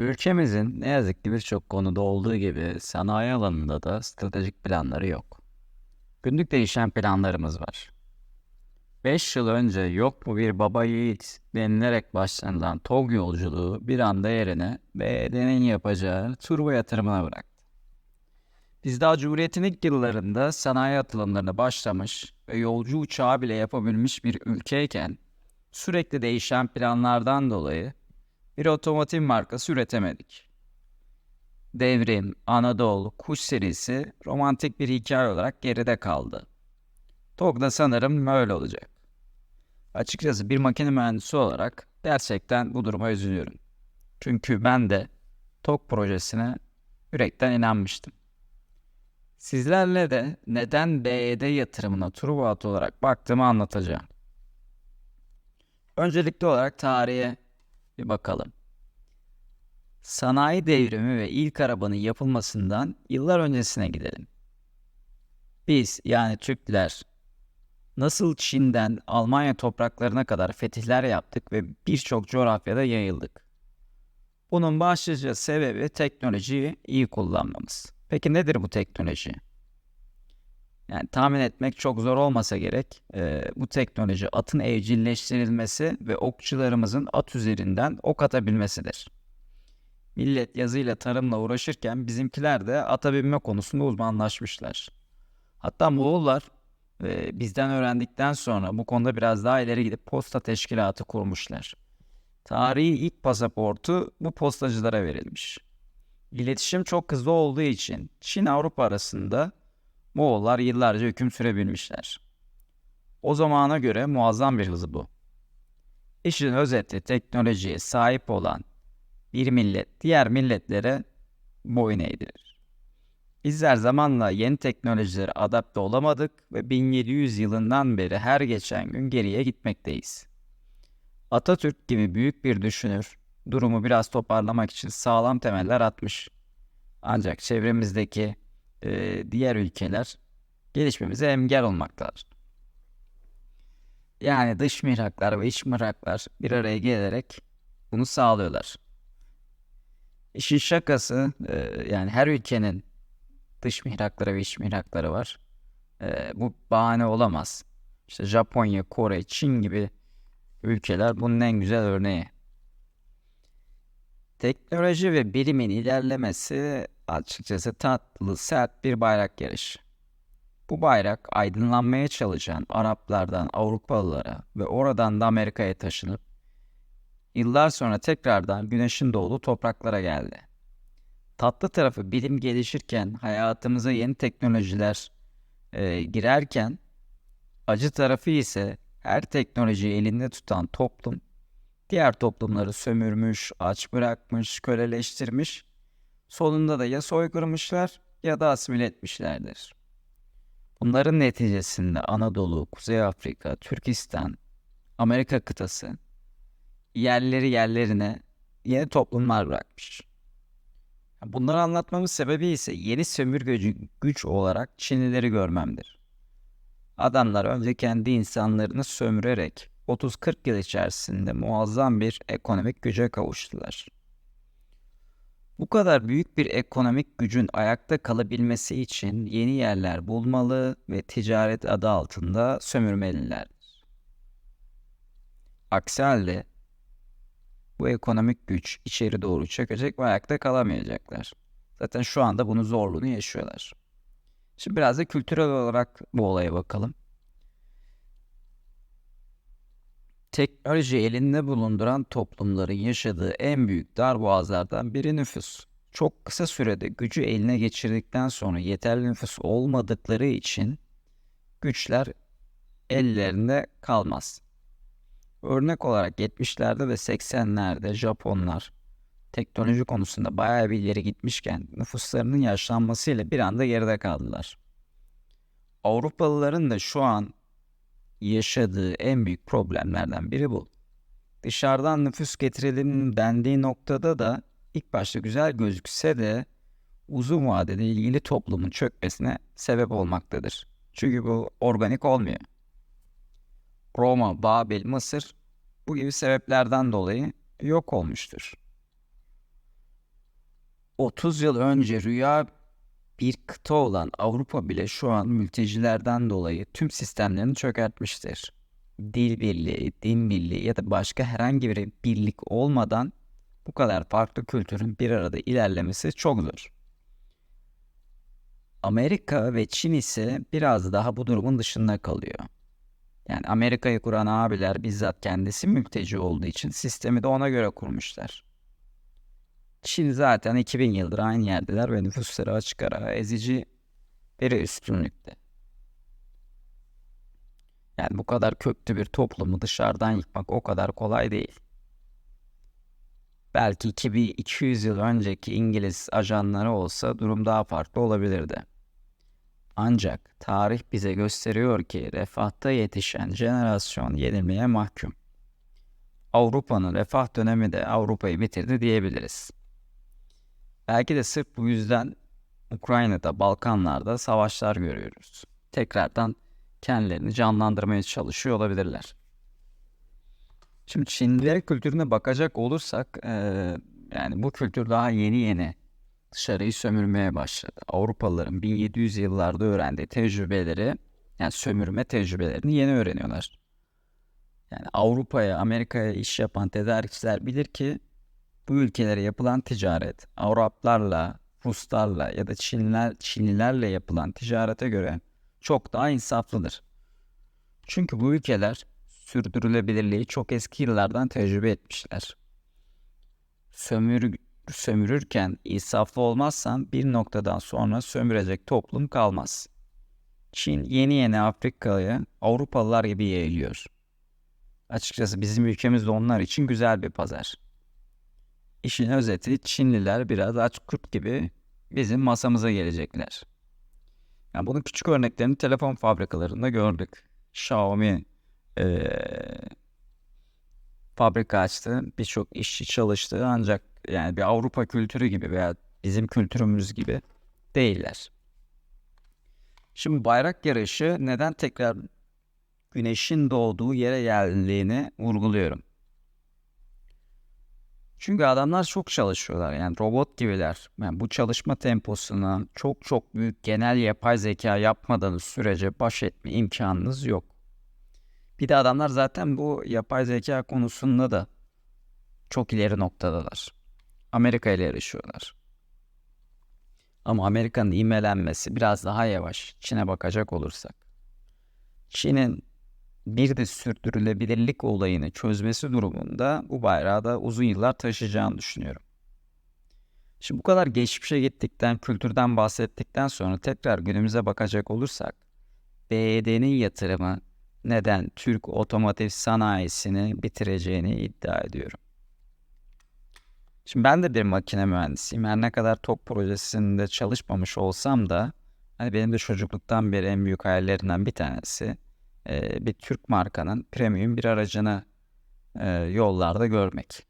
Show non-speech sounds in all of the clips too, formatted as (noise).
Ülkemizin ne yazık ki birçok konuda olduğu gibi sanayi alanında da stratejik planları yok. Günlük değişen planlarımız var. 5 yıl önce yok mu bir baba yiğit denilerek başlanılan TOG yolculuğu bir anda yerine BD'nin yapacağı turbo yatırımına bıraktı. Biz daha Cumhuriyet'in ilk yıllarında sanayi atılımlarına başlamış ve yolcu uçağı bile yapabilmiş bir ülkeyken sürekli değişen planlardan dolayı bir otomotiv markası üretemedik. Devrim, Anadolu, Kuş serisi romantik bir hikaye olarak geride kaldı. TOG da sanırım böyle olacak. Açıkçası bir makine mühendisi olarak gerçekten bu duruma üzülüyorum. Çünkü ben de TOG projesine yürekten inanmıştım. Sizlerle de neden BED yatırımına Truvat olarak baktığımı anlatacağım. Öncelikli olarak tarihe bir bakalım. Sanayi devrimi ve ilk arabanın yapılmasından yıllar öncesine gidelim. Biz yani Türkler nasıl Çin'den Almanya topraklarına kadar fetihler yaptık ve birçok coğrafyada yayıldık. Bunun başlıca sebebi teknolojiyi iyi kullanmamız. Peki nedir bu teknoloji? Yani tahmin etmek çok zor olmasa gerek. e, bu teknoloji atın evcilleştirilmesi ve okçularımızın at üzerinden ok atabilmesidir. Millet yazıyla tarımla uğraşırken bizimkiler de ata binme konusunda uzmanlaşmışlar. Hatta Moğollar e, bizden öğrendikten sonra bu konuda biraz daha ileri gidip posta teşkilatı kurmuşlar. Tarihi ilk pasaportu bu postacılara verilmiş. İletişim çok hızlı olduğu için Çin Avrupa arasında Moğollar yıllarca hüküm sürebilmişler. O zamana göre muazzam bir hız bu. İşin özeti teknolojiye sahip olan bir millet diğer milletlere boyun eğdirir. Bizler zamanla yeni teknolojilere adapte olamadık ve 1700 yılından beri her geçen gün geriye gitmekteyiz. Atatürk gibi büyük bir düşünür durumu biraz toparlamak için sağlam temeller atmış. Ancak çevremizdeki e, diğer ülkeler gelişmemize engel olmaktadır. Yani dış mihraklar ve iç mihraklar bir araya gelerek bunu sağlıyorlar. İşin şakası e, yani her ülkenin dış mihrakları ve iç mihrakları var. E, bu bahane olamaz. İşte Japonya, Kore, Çin gibi ülkeler bunun en güzel örneği. Teknoloji ve bilimin ilerlemesi açıkçası tatlı, sert bir bayrak yarışı. Bu bayrak aydınlanmaya çalışan Araplardan Avrupalılara ve oradan da Amerika'ya taşınıp yıllar sonra tekrardan güneşin doğduğu topraklara geldi. Tatlı tarafı bilim gelişirken, hayatımıza yeni teknolojiler e, girerken, acı tarafı ise her teknolojiyi elinde tutan toplum diğer toplumları sömürmüş, aç bırakmış, köleleştirmiş, sonunda da ya soykırmışlar ya da asimile etmişlerdir. Bunların neticesinde Anadolu, Kuzey Afrika, Türkistan, Amerika kıtası yerleri yerlerine yeni toplumlar bırakmış. Bunları anlatmamın sebebi ise yeni sömürgeci güç olarak Çinlileri görmemdir. Adamlar önce kendi insanlarını sömürerek 30-40 yıl içerisinde muazzam bir ekonomik güce kavuştular. Bu kadar büyük bir ekonomik gücün ayakta kalabilmesi için yeni yerler bulmalı ve ticaret adı altında sömürmelilerdir. Aksi halde bu ekonomik güç içeri doğru çökecek ve ayakta kalamayacaklar. Zaten şu anda bunun zorluğunu yaşıyorlar. Şimdi biraz da kültürel olarak bu olaya bakalım. Teknoloji elinde bulunduran toplumların yaşadığı en büyük darboğazlardan biri nüfus. Çok kısa sürede gücü eline geçirdikten sonra yeterli nüfus olmadıkları için güçler ellerinde kalmaz. Örnek olarak 70'lerde ve 80'lerde Japonlar teknoloji konusunda bayağı bir ileri gitmişken nüfuslarının yaşlanmasıyla bir anda geride kaldılar. Avrupalıların da şu an yaşadığı en büyük problemlerden biri bu. Dışarıdan nüfus getirelim dendiği noktada da ilk başta güzel gözükse de uzun vadede ilgili toplumun çökmesine sebep olmaktadır. Çünkü bu organik olmuyor. Roma, Babil, Mısır bu gibi sebeplerden dolayı yok olmuştur. 30 yıl önce rüya bir kıta olan Avrupa bile şu an mültecilerden dolayı tüm sistemlerini çökertmiştir. Dil birliği, din birliği ya da başka herhangi bir birlik olmadan bu kadar farklı kültürün bir arada ilerlemesi çok zor. Amerika ve Çin ise biraz daha bu durumun dışında kalıyor. Yani Amerika'yı kuran abiler bizzat kendisi mülteci olduğu için sistemi de ona göre kurmuşlar. Çin zaten 2000 yıldır aynı yerdeler ve nüfusları açık ara ezici bir üstünlükte. Yani bu kadar köklü bir toplumu dışarıdan yıkmak o kadar kolay değil. Belki 2200 yıl önceki İngiliz ajanları olsa durum daha farklı olabilirdi. Ancak tarih bize gösteriyor ki refahta yetişen jenerasyon yenilmeye mahkum. Avrupa'nın refah dönemi de Avrupa'yı bitirdi diyebiliriz. Belki de sırf bu yüzden Ukrayna'da, Balkanlarda savaşlar görüyoruz. Tekrardan kendilerini canlandırmaya çalışıyor olabilirler. Şimdi Çinliler kültürüne bakacak olursak e, yani bu kültür daha yeni yeni dışarıyı sömürmeye başladı. Avrupalıların 1700 yıllarda öğrendiği tecrübeleri yani sömürme tecrübelerini yeni öğreniyorlar. Yani Avrupa'ya, Amerika'ya iş yapan tedarikçiler bilir ki bu ülkelere yapılan ticaret Araplarla, Ruslarla ya da Çinliler, Çinlilerle yapılan ticarete göre çok daha insaflıdır. Çünkü bu ülkeler sürdürülebilirliği çok eski yıllardan tecrübe etmişler. Sömür, sömürürken insaflı olmazsan bir noktadan sonra sömürecek toplum kalmaz. Çin yeni yeni Afrika'ya Avrupalılar gibi yayılıyor. Açıkçası bizim ülkemiz de onlar için güzel bir pazar. İşin özeti Çinliler biraz aç kurt gibi bizim masamıza gelecekler. Yani bunun küçük örneklerini telefon fabrikalarında gördük. Xiaomi ee, fabrika açtı, birçok işçi çalıştı ancak yani bir Avrupa kültürü gibi veya bizim kültürümüz gibi değiller. Şimdi bayrak yarışı neden tekrar güneşin doğduğu yere geldiğini vurguluyorum. Çünkü adamlar çok çalışıyorlar yani robot gibiler. Yani bu çalışma temposuna çok çok büyük genel yapay zeka yapmadığınız sürece baş etme imkanınız yok. Bir de adamlar zaten bu yapay zeka konusunda da çok ileri noktadalar. Amerika ile yarışıyorlar. Ama Amerika'nın imelenmesi biraz daha yavaş Çin'e bakacak olursak. Çin'in bir de sürdürülebilirlik olayını çözmesi durumunda bu bayrağı da uzun yıllar taşıyacağını düşünüyorum. Şimdi bu kadar geçmişe gittikten, kültürden bahsettikten sonra tekrar günümüze bakacak olursak BYD'nin yatırımı neden Türk otomotiv sanayisini bitireceğini iddia ediyorum. Şimdi ben de bir makine mühendisiyim. Her ne kadar TOK projesinde çalışmamış olsam da hani benim de çocukluktan beri en büyük hayallerimden bir tanesi e, bir Türk markanın premium bir aracını e, yollarda görmek.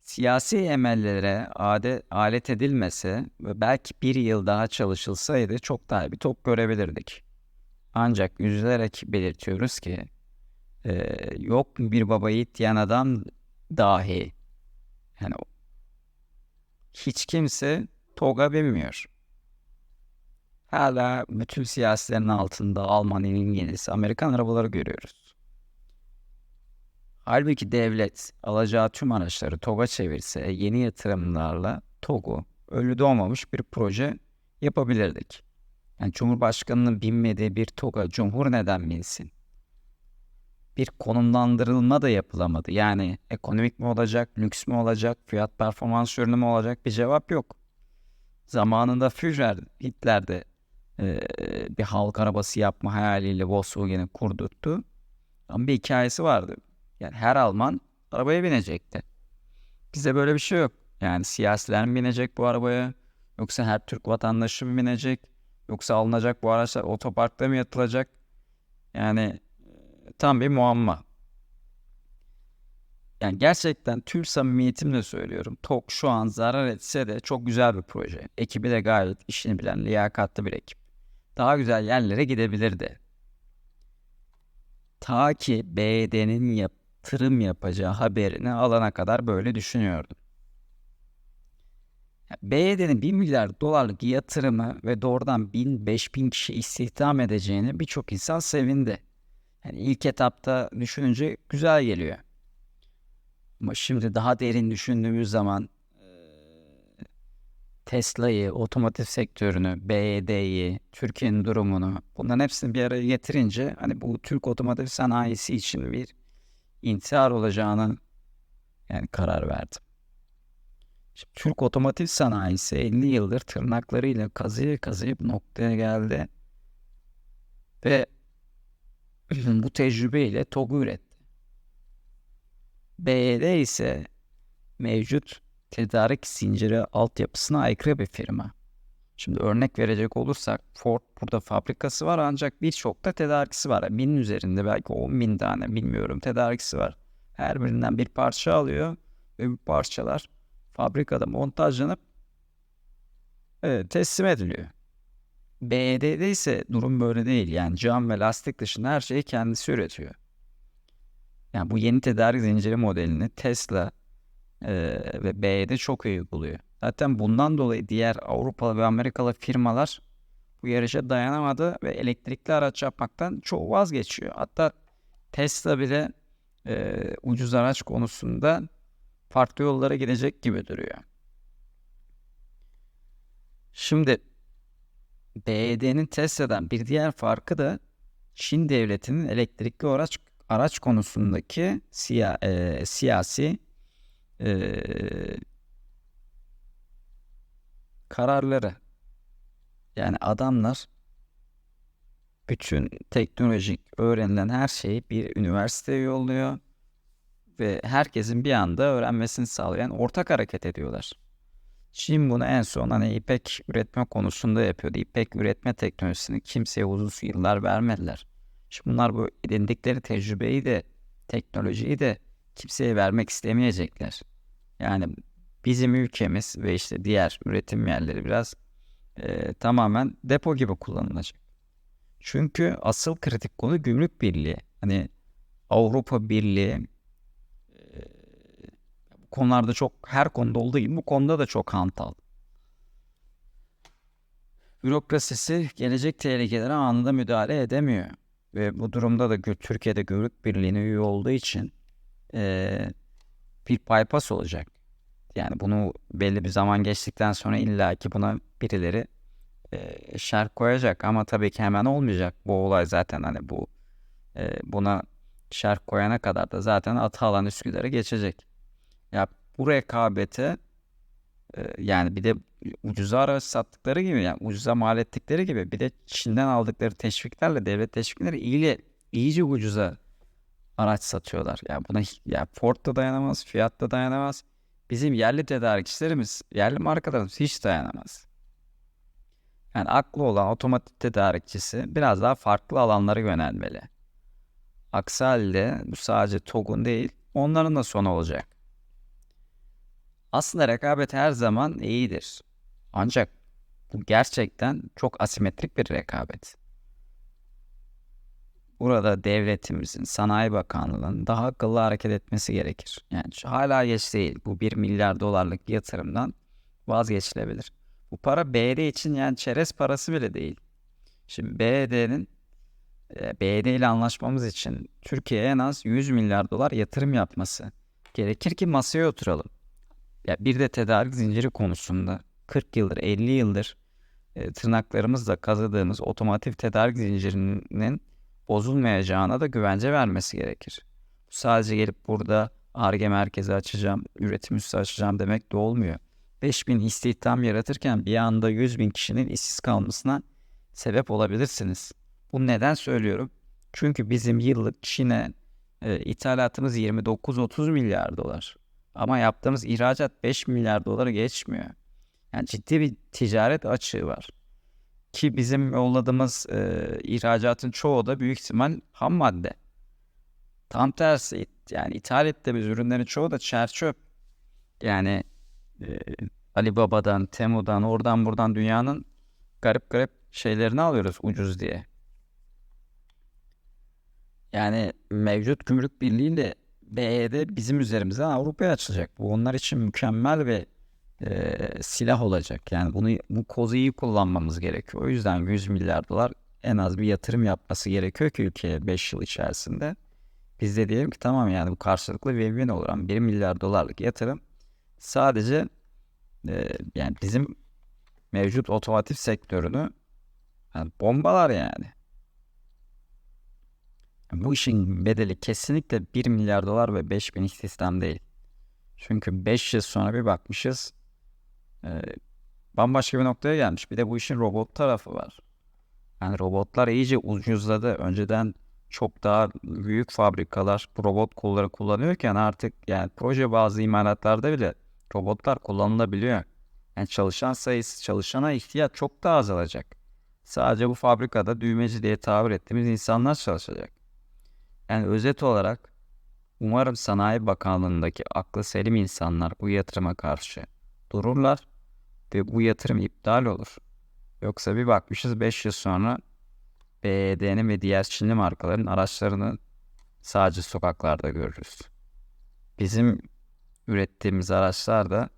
Siyasi emellere adet, alet edilmese ve belki bir yıl daha çalışılsaydı çok daha bir top görebilirdik. Ancak üzülerek belirtiyoruz ki e, yok bir baba yiğit diyen adam dahi yani hiç kimse toga binmiyor. Hala bütün siyasilerin altında Alman, İngiliz, Amerikan arabaları görüyoruz. Halbuki devlet alacağı tüm araçları TOG'a çevirse yeni yatırımlarla TOG'u ölü doğmamış bir proje yapabilirdik. Yani Cumhurbaşkanının binmediği bir TOG'a Cumhur neden binsin? Bir konumlandırılma da yapılamadı. Yani ekonomik mi olacak, lüks mü olacak, fiyat performans ürünü mü olacak bir cevap yok. Zamanında Führer, Hitler de bir halk arabası yapma hayaliyle Volkswagen'i kurdurttu. Ama bir hikayesi vardı. Yani her Alman arabaya binecekti. Bizde böyle bir şey yok. Yani siyasiler mi binecek bu arabaya? Yoksa her Türk vatandaşı mı binecek? Yoksa alınacak bu araçlar otoparkta mı yatılacak? Yani tam bir muamma. Yani gerçekten tüm samimiyetimle söylüyorum. TOK şu an zarar etse de çok güzel bir proje. Ekibi de gayet işini bilen, liyakatlı bir ekip. Daha güzel yerlere gidebilirdi. Ta ki BD'nin yatırım yapacağı haberini alana kadar böyle düşünüyordum. BYD'nin 1 milyar dolarlık yatırımı ve doğrudan 1000-5000 kişi istihdam edeceğini birçok insan sevindi. Yani ilk etapta düşününce güzel geliyor. Ama şimdi daha derin düşündüğümüz zaman Tesla'yı, otomotiv sektörünü, BYD'yi, Türkiye'nin durumunu bunların hepsini bir araya getirince hani bu Türk otomotiv sanayisi için bir intihar olacağını yani karar verdim. Şimdi Türk otomotiv sanayisi 50 yıldır tırnaklarıyla kazıyıp kazıyıp noktaya geldi ve (clears throat) bu tecrübeyle TOG'u üretti. BYD ise mevcut tedarik zinciri altyapısına aykırı bir firma. Şimdi örnek verecek olursak Ford burada fabrikası var ancak birçok da tedarikçisi var. Binin üzerinde belki 10 bin tane bilmiyorum tedarikçisi var. Her birinden bir parça alıyor ve bu parçalar fabrikada montajlanıp evet, teslim ediliyor. BYD'de ise durum böyle değil. Yani cam ve lastik dışında her şeyi kendisi üretiyor. Yani bu yeni tedarik zinciri modelini Tesla e, ve BYD çok iyi uyguluyor. Zaten bundan dolayı diğer Avrupalı ve Amerikalı firmalar bu yarışa dayanamadı ve elektrikli araç yapmaktan çoğu vazgeçiyor. Hatta Tesla bile e, ucuz araç konusunda farklı yollara gidecek gibi duruyor. Şimdi BYD'nin Tesla'dan bir diğer farkı da Çin devletinin elektrikli araç araç konusundaki siya, e, siyasi e, kararları. Yani adamlar bütün teknolojik öğrenilen her şeyi bir üniversiteye yolluyor ve herkesin bir anda öğrenmesini sağlayan ortak hareket ediyorlar. Çin bunu en son hani ipek üretme konusunda yapıyordu. İpek üretme teknolojisini kimseye uzun yıllar vermediler. Şimdi bunlar bu edindikleri tecrübeyi de teknolojiyi de kimseye vermek istemeyecekler. Yani bizim ülkemiz ve işte diğer üretim yerleri biraz e, tamamen depo gibi kullanılacak. Çünkü asıl kritik konu gümrük birliği. Hani Avrupa Birliği e, konularda çok her konuda olduğu gibi bu konuda da çok hantal. Bürokrasisi gelecek tehlikelere anında müdahale edemiyor. Ve bu durumda da Türkiye'de gümrük birliğine üye olduğu için e, bir bypass olacak. Yani bunu belli bir zaman geçtikten sonra illaki buna birileri e, şerh koyacak ama tabii ki hemen olmayacak. Bu olay zaten hani bu e, buna şerh koyana kadar da zaten Atalan Üsküdar'a geçecek. Ya bu rekabete yani bir de ucuza araç sattıkları gibi yani ucuza mal ettikleri gibi bir de Çin'den aldıkları teşviklerle devlet teşvikleri iyice iyice ucuza araç satıyorlar. Ya buna ya Ford da dayanamaz, Fiat da dayanamaz. Bizim yerli tedarikçilerimiz, yerli markalarımız hiç dayanamaz. Yani aklı olan otomotiv tedarikçisi biraz daha farklı alanlara yönelmeli. Aksi halde bu sadece TOG'un değil, onların da sonu olacak. Aslında rekabet her zaman iyidir. Ancak bu gerçekten çok asimetrik bir rekabet. Burada devletimizin, Sanayi Bakanlığı'nın daha akıllı hareket etmesi gerekir. Yani hala geç değil. Bu 1 milyar dolarlık yatırımdan vazgeçilebilir. Bu para BD için yani çerez parası bile değil. Şimdi BD'nin BD ile anlaşmamız için Türkiye'ye en az 100 milyar dolar yatırım yapması gerekir ki masaya oturalım. Ya bir de tedarik zinciri konusunda 40 yıldır 50 yıldır e, tırnaklarımızla kazıdığımız otomotiv tedarik zincirinin bozulmayacağına da güvence vermesi gerekir. Sadece gelip burada ARGE merkezi açacağım, üretim üssü açacağım demek de olmuyor. 5000 istihdam yaratırken bir anda 100 bin kişinin işsiz kalmasına sebep olabilirsiniz. Bunu neden söylüyorum? Çünkü bizim yıllık Çin'e e, ithalatımız 29-30 milyar dolar. Ama yaptığımız ihracat 5 milyar doları geçmiyor. Yani ciddi bir ticaret açığı var. Ki bizim yolladığımız e, ihracatın çoğu da büyük ihtimal ham madde. Tam tersi yani ithal ettiğimiz ürünlerin çoğu da çer çöp. Yani e, Alibaba'dan, Temu'dan, oradan buradan dünyanın garip garip şeylerini alıyoruz ucuz diye. Yani mevcut gümrük birliğiyle BE'de bizim üzerimize Avrupa'ya açılacak. Bu onlar için mükemmel ve e, silah olacak. Yani bunu bu kozu iyi kullanmamız gerekiyor. O yüzden 100 milyar dolar en az bir yatırım yapması gerekiyor ki ülkeye 5 yıl içerisinde. Biz de diyelim ki tamam yani bu karşılıklı win-win olur ama 1 milyar dolarlık yatırım sadece e, yani bizim mevcut otomotiv sektörünü yani bombalar yani. Bu işin bedeli kesinlikle 1 milyar dolar ve 5000 istihdam değil. Çünkü 5 yıl sonra bir bakmışız e, bambaşka bir noktaya gelmiş. Bir de bu işin robot tarafı var. Yani robotlar iyice ucuzladı. Önceden çok daha büyük fabrikalar robot kolları kullanıyorken artık yani proje bazı imalatlarda bile robotlar kullanılabiliyor. Yani çalışan sayısı, çalışana ihtiyaç çok daha azalacak. Sadece bu fabrikada düğmeci diye tabir ettiğimiz insanlar çalışacak. Yani özet olarak umarım Sanayi Bakanlığı'ndaki aklı selim insanlar bu yatırıma karşı dururlar ve bu yatırım iptal olur. Yoksa bir bakmışız 5 yıl sonra BYD'nin ve diğer Çinli markaların araçlarını sadece sokaklarda görürüz. Bizim ürettiğimiz araçlar da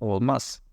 olmaz.